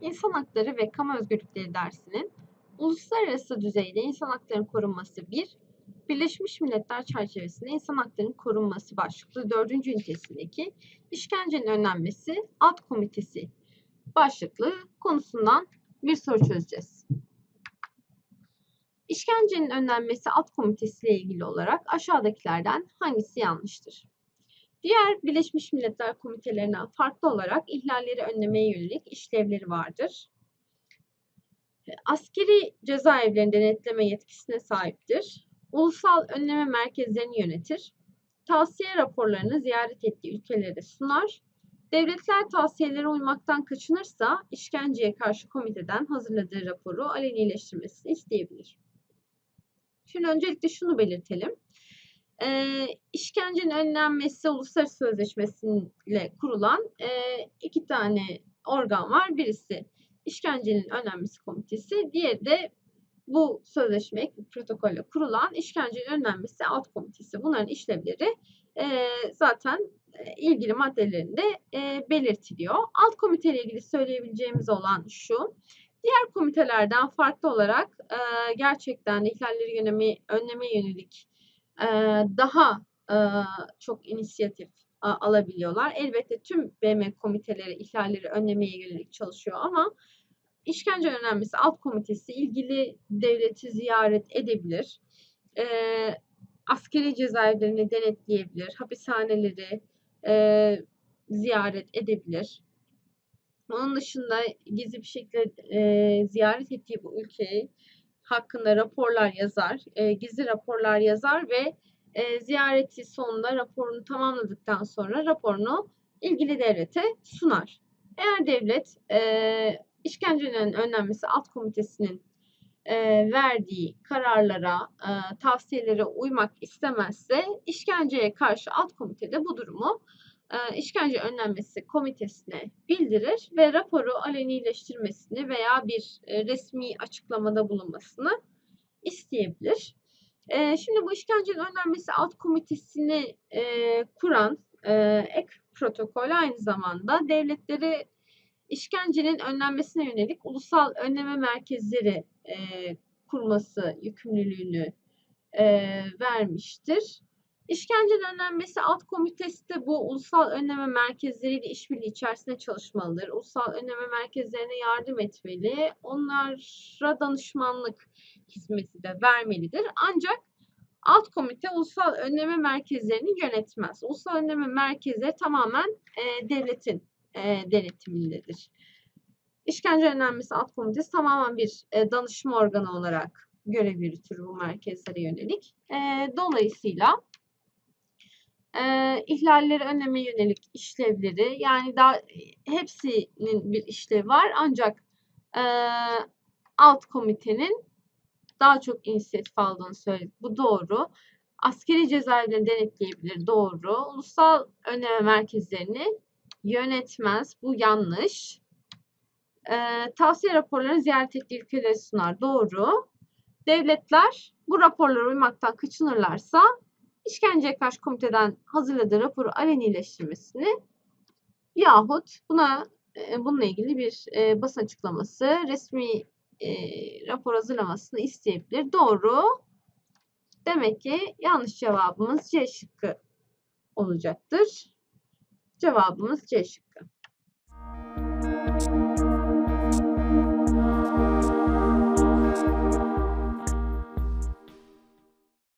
İnsan Hakları ve Kamu Özgürlükleri dersinin uluslararası düzeyde insan haklarının korunması 1, Birleşmiş Milletler çerçevesinde insan haklarının korunması başlıklı 4. ünitesindeki işkencenin önlenmesi alt komitesi başlıklı konusundan bir soru çözeceğiz. İşkencenin önlenmesi alt komitesi ile ilgili olarak aşağıdakilerden hangisi yanlıştır? Diğer Birleşmiş Milletler komitelerinden farklı olarak ihlalleri önlemeye yönelik işlevleri vardır. Askeri cezaevlerini denetleme yetkisine sahiptir. Ulusal önleme merkezlerini yönetir. Tavsiye raporlarını ziyaret ettiği ülkelere sunar. Devletler tavsiyelere uymaktan kaçınırsa işkenceye karşı komiteden hazırladığı raporu alenileştirmesini isteyebilir. Şimdi öncelikle şunu belirtelim. E, işkencenin önlenmesi uluslararası sözleşmesiyle kurulan e, iki tane organ var. Birisi işkencenin önlenmesi komitesi, diğeri de bu sözleşme, protokolle kurulan işkencenin önlenmesi alt komitesi. Bunların işlevleri e, zaten ilgili maddelerinde e, belirtiliyor. Alt komiteyle ilgili söyleyebileceğimiz olan şu. Diğer komitelerden farklı olarak e, gerçekten ihlalleri yönemi, önlemeye yönelik daha çok inisiyatif alabiliyorlar. Elbette tüm BM komiteleri ihlalleri önlemeye yönelik çalışıyor ama işkence önlenmesi alt komitesi ilgili devleti ziyaret edebilir. Askeri cezaevlerini denetleyebilir. Hapishaneleri ziyaret edebilir. Onun dışında gizli bir şekilde ziyaret ettiği bu ülkeyi hakkında raporlar yazar, e, gizli raporlar yazar ve e, ziyareti sonunda raporunu tamamladıktan sonra raporunu ilgili devlete sunar. Eğer devlet e, işkencenin önlenmesi alt komitesinin e, verdiği kararlara, e, tavsiyelere uymak istemezse işkenceye karşı alt komitede bu durumu işkence önlenmesi komitesine bildirir ve raporu alenileştirmesini veya bir e, resmi açıklamada bulunmasını isteyebilir. E, şimdi bu işkencenin önlenmesi alt komitesini e, kuran e, ek protokol aynı zamanda devletleri işkencenin önlenmesine yönelik ulusal önleme merkezleri e, kurması yükümlülüğünü e, vermiştir. İşkencenin önlenmesi alt komitesi de bu ulusal önleme merkezleriyle işbirliği içerisinde çalışmalıdır. Ulusal önleme merkezlerine yardım etmeli. Onlara danışmanlık hizmeti de vermelidir. Ancak alt komite ulusal önleme merkezlerini yönetmez. Ulusal önleme merkezleri tamamen e, devletin e, denetimindedir. İşkence önlenmesi alt komitesi tamamen bir e, danışma organı olarak görev yürütür bu merkezlere yönelik. E, dolayısıyla e, ihlalleri önleme yönelik işlevleri yani daha hepsinin bir işlevi var ancak e, alt komitenin daha çok inisiyatif aldığını söyledik. Bu doğru. Askeri cezaevlerini denetleyebilir. Doğru. Ulusal önleme merkezlerini yönetmez. Bu yanlış. E, tavsiye raporlarını ziyaret ettiği ülkelere sunar. Doğru. Devletler bu raporlara uymaktan kaçınırlarsa işkenceye karşı komiteden hazırladığı raporu alenileştirmesini yahut buna e, bununla ilgili bir e, basın açıklaması, resmi e, rapor hazırlamasını isteyebilir. Doğru. Demek ki yanlış cevabımız C şıkkı olacaktır. Cevabımız C şıkkı.